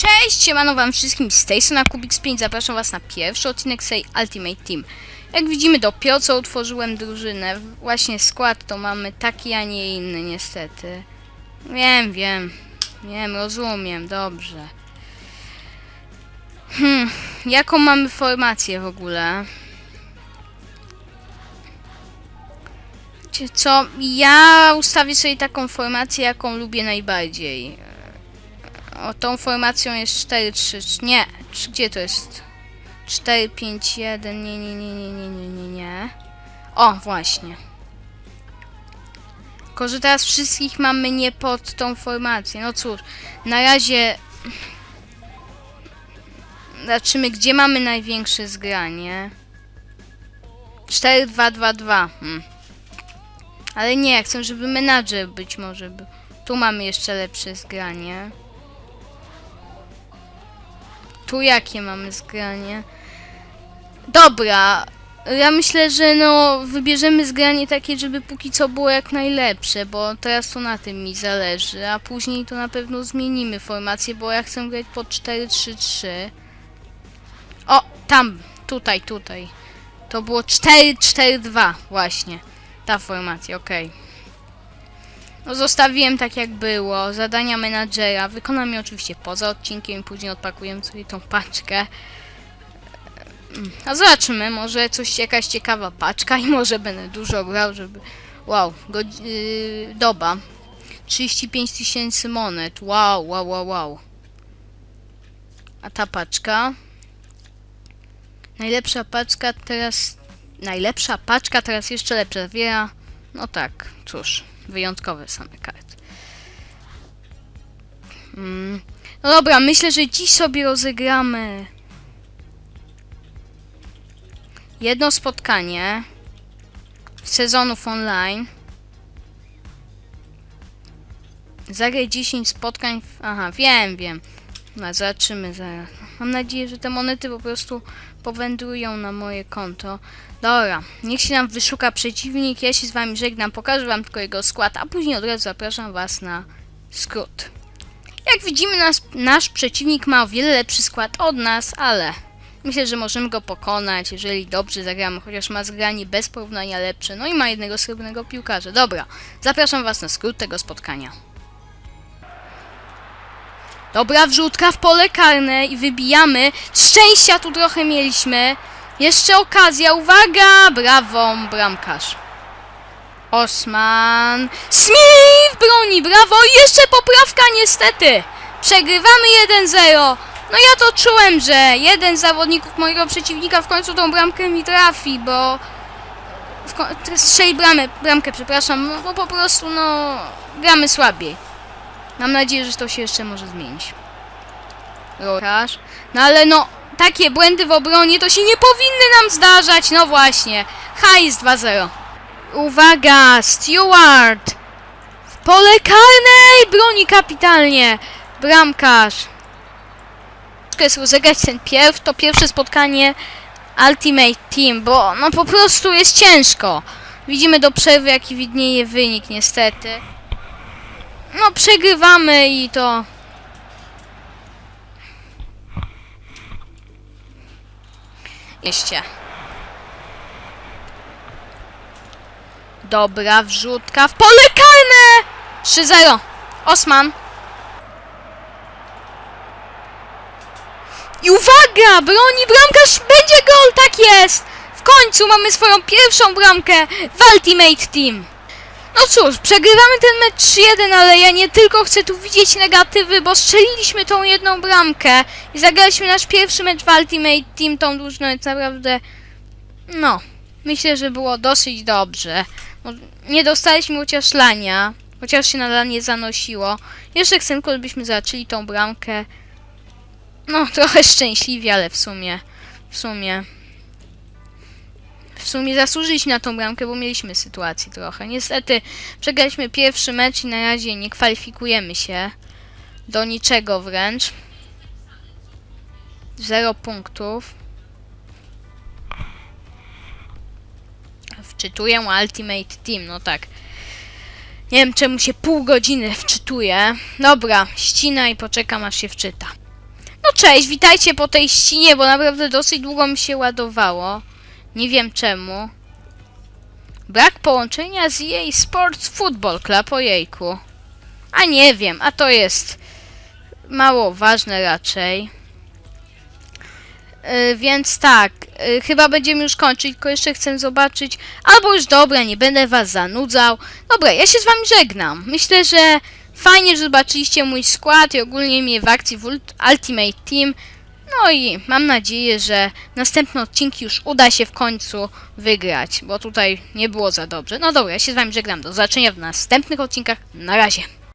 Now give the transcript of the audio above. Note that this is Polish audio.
Cześć, siemano wam wszystkim, z tej strony Kubik 5 zapraszam was na pierwszy odcinek tej Ultimate Team. Jak widzimy dopiero co utworzyłem drużynę, właśnie skład to mamy taki, a nie inny niestety. Wiem, wiem, wiem, rozumiem, dobrze. Hmm, jaką mamy formację w ogóle? Wiecie co, ja ustawię sobie taką formację, jaką lubię najbardziej. O, tą formacją jest 4, 3, nie, gdzie to jest? 4, 5, 1, nie, nie, nie, nie, nie, nie, nie, nie. O, właśnie. Tylko, że teraz wszystkich mamy nie pod tą formację. No cóż, na razie... Zobaczymy, gdzie mamy największe zgranie. 4, 2, 2, 2. Hmm. Ale nie, chcę, żeby menadżer być może był. Tu mamy jeszcze lepsze zgranie. Tu jakie mamy zgranie? Dobra. Ja myślę, że no wybierzemy zgranie takie, żeby póki co było jak najlepsze, bo teraz to na tym mi zależy, a później to na pewno zmienimy formację, bo ja chcę grać po 4-3-3. O, tam, tutaj, tutaj. To było 4-4-2 właśnie. Ta formacja, okej. No zostawiłem tak jak było. Zadania menadżera. Wykonam je oczywiście poza odcinkiem i później odpakujemy sobie tą paczkę. A zobaczymy, może coś, jakaś ciekawa paczka i może będę dużo grał, żeby... Wow, godzi- yy, doba. 35 tysięcy monet. Wow, wow, wow, wow. A ta paczka? Najlepsza paczka teraz... Najlepsza paczka teraz jeszcze lepsza. Zawiera... No tak, cóż. Wyjątkowe same karty. Mm. No dobra, myślę, że dziś sobie rozegramy jedno spotkanie sezonów online. Zagraj 10 spotkań. W... Aha, wiem, wiem. No, zobaczymy zaraz. Mam nadzieję, że te monety po prostu powędrują na moje konto. Dobra, niech się nam wyszuka przeciwnik. Ja się z wami żegnam, pokażę wam tylko jego skład, a później od razu zapraszam was na skrót. Jak widzimy, nas, nasz przeciwnik ma o wiele lepszy skład od nas, ale myślę, że możemy go pokonać, jeżeli dobrze zagramy, chociaż ma zgranie bez porównania lepsze. No i ma jednego srebrnego piłkarza. Dobra, zapraszam was na skrót tego spotkania. Dobra, wrzutka w pole karne i wybijamy. Szczęścia tu trochę mieliśmy. Jeszcze okazja, uwaga! Brawo, bramkarz. Osman. Smith broni, brawo! Jeszcze poprawka niestety. Przegrywamy 1-0. No ja to czułem, że jeden z zawodników mojego przeciwnika w końcu tą bramkę mi trafi, bo... W strzeli bramę, bramkę, przepraszam, no bo po prostu, no... Gramy słabiej. Mam nadzieję, że to się jeszcze może zmienić. Rokarz. No ale no, takie błędy w obronie to się nie powinny nam zdarzać. No właśnie. Hajs 2-0. Uwaga, Stewart. W pole karnej broni kapitalnie. Bramkarz. Jest rozegrać ten pierw, to pierwsze spotkanie Ultimate Team, bo no po prostu jest ciężko. Widzimy do przerwy jaki widnieje wynik niestety. No przegrywamy i to... Jeszcze. Dobra, wrzutka w pole karne! 3-0. Osman. I uwaga! Broni bramkarz! Będzie gol! Tak jest! W końcu mamy swoją pierwszą bramkę w Ultimate Team. No cóż, przegrywamy ten mecz 3-1, ale ja nie tylko chcę tu widzieć negatywy, bo strzeliliśmy tą jedną bramkę i zagraliśmy nasz pierwszy mecz w Ultimate Team, tą drużyną jest naprawdę... No, myślę, że było dosyć dobrze. Nie dostaliśmy chociaż lania, chociaż się na lanie zanosiło. Jeszcze chcę tylko, żebyśmy zaczęli tą bramkę. No, trochę szczęśliwie, ale w sumie, w sumie... W sumie zasłużyliśmy na tą bramkę, bo mieliśmy sytuację trochę. Niestety przegraliśmy pierwszy mecz i na razie nie kwalifikujemy się do niczego wręcz. Zero punktów. Wczytuję Ultimate Team, no tak. Nie wiem czemu się pół godziny wczytuje. Dobra, ścina i poczekam aż się wczyta. No cześć, witajcie po tej ścinie, bo naprawdę dosyć długo mi się ładowało. Nie wiem czemu. Brak połączenia z jej Sports Football Club, ojejku. A nie wiem, a to jest mało ważne raczej. Yy, więc tak, yy, chyba będziemy już kończyć, tylko jeszcze chcę zobaczyć. Albo już dobra, nie będę was zanudzał. Dobra, ja się z wami żegnam. Myślę, że fajnie, że zobaczyliście mój skład i ogólnie mnie w akcji w Ult- Ultimate Team. No i mam nadzieję, że następne odcinki już uda się w końcu wygrać, bo tutaj nie było za dobrze. No dobra, ja się z wami żegnam. Do zobaczenia w następnych odcinkach. Na razie.